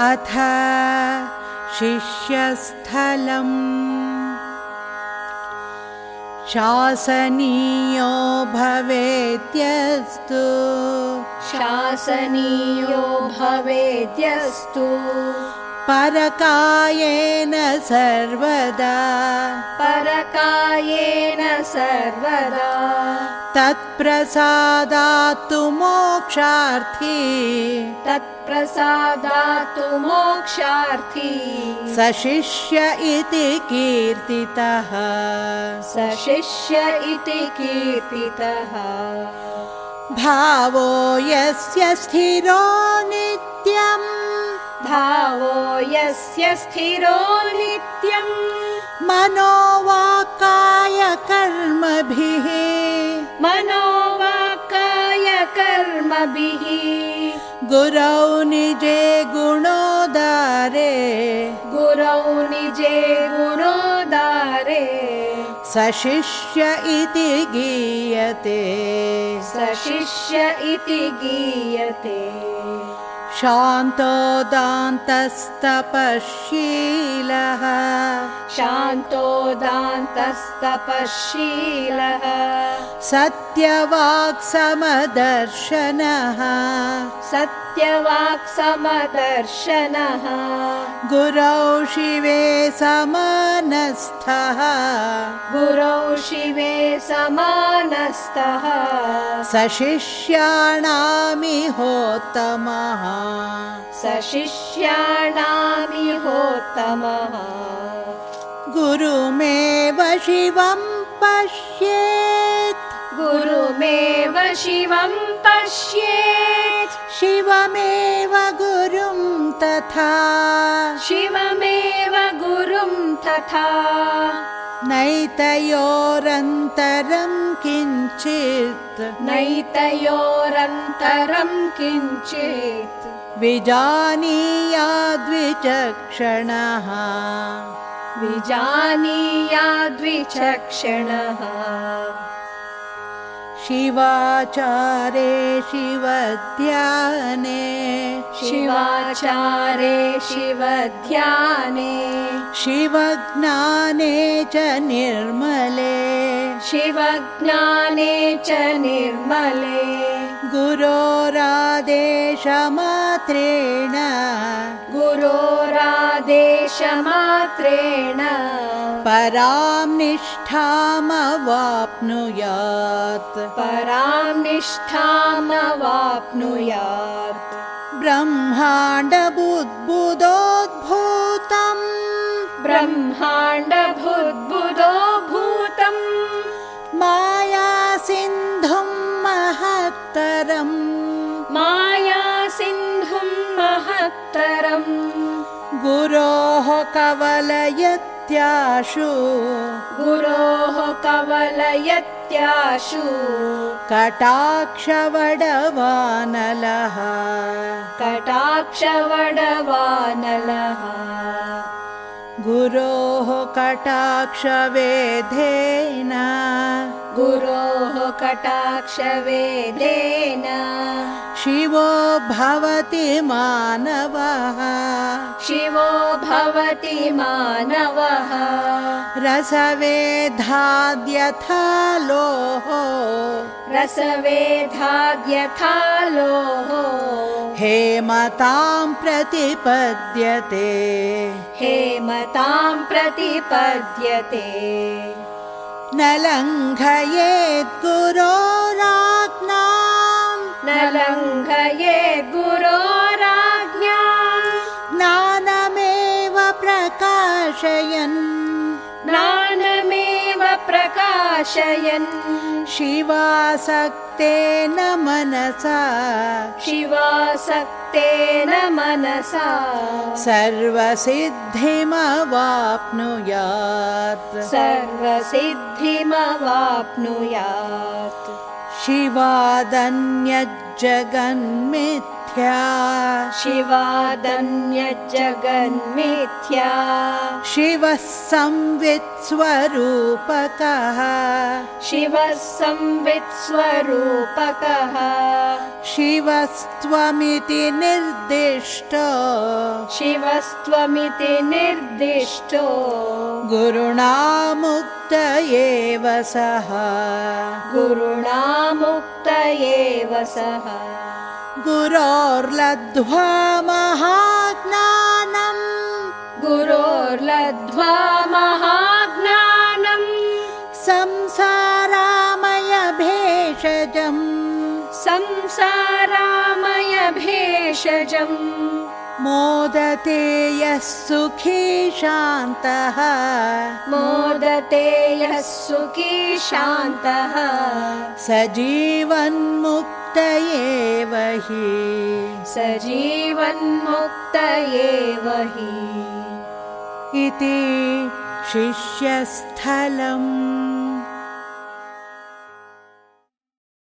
अथ शिष्यस्थलम्। शासनीयो भवेत्यस्तु शासनीयो भवेद्यस्तु। परकायेन सर्वदा परकायेन सर्वदा। तत्प्रसादात्तु मोक्षार्थी। तत्प्रसादातु मोक्षार्थी। स शिष्य इति कीर्तितः। स शिष्य इति कीर्तितः। भावो यस्य स्थिरो नित्यम्। भावो यस्य स्थिरो नित्यम्। मनोवाकाय कर्मभिः मनोवाकाय कर्मभिः। गुरौ निजे गुणोदारे गुरौ निजे गुणोदारे स शिष्य इति गीयते। स शिष्य इति गीयते शान्तोदान्तस्तपशीलः। शान्तोदान्तस्तपशीलः। सत्यवाक्समदर्शनः सत्यवाक्समदर्शनः। गुरौ शिवे समनस्थः। गुरौ शिवे समानस्तः स शिष्याणामिहोत्तमः स शिष्याणामिहोत्तमः गुरुमेव शिवं पश्येत् गुरुमेव शिवं पश्येत्। शिवमेव गुरुं तथा। शिवमेव गुरुं तथा। नैतयोरन्तरं किञ्चित्। नैतयोरन्तरं किञ्चित्। विजानीयाद्विचक्षणः। विजानीयाद्विचक्षणः शिवाचारे शिवध्याने। शिवाचारे शिवध्याने। शिवज्ञाने च निर्मले। शिवज्ञाने च निर्मले। गुरोरादेशमात्रेण गुरोरादेशमात्रेण परां निष्ठामवाप्नुयात्। परां निष्ठामवाप्नुयात्। ब्रह्माण्डबुद्बुदोद्भूतम्। ब्रह्माण्डभुद्बुधो कवलयत्याशु। गुरोः कवलयत्याशु। कटाक्षवडवानलः। कटाक्षवडवानलः। गुरोः कटाक्षवेधेन। गुरोः कटाक्षवेदेन शिवो भवति मानवः। शिवो भवति मानवः। रसवेधाद्यथा लोः रसवेधाद्यथा लोः हेमतां प्रतिपद्यते। हेमतां प्रतिपद्यते। न लङ्घयेत् गुरोराज्ञाम् न लङ्घयेत् गुरोराज्ञा। ज्ञानमेव प्रकाशयन्। ज्ञानमेव प्रकाशयन्। शिवासक्तेन मनसा। शिवासक्तेन मनसा। सर्वसिद्धिमवाप्नुयात्। सर्वसिद्धिमवाप्नुयात् शिवादन्यज्जगन्मिथ्या जगन्मिथ्या शिवादन्यजगन्मिथ्या। शिवः संवित्स्वरूपकः शिवः संवित्स्वरूपकः शिवस्त्वमिति निर्दिष्टो। शिवस्त्वमिति निर्दिष्टो। गुरुणामुक्त एव सः। गुरुणा मुक्त एव सः गुरोर्लब्ध्वा महाज्ञानम् गुरोर्लब्ध्वा महाज्ञानम् संसारामयभेषजम्। संसारामय भेषजम् मोदते यः सुखी शान्तः। मोदते यः सुखी शान्तः। स जीवन्मुक्त एव हि। स जीवन्मुक्त एव हि। इति शिष्यस्थलम्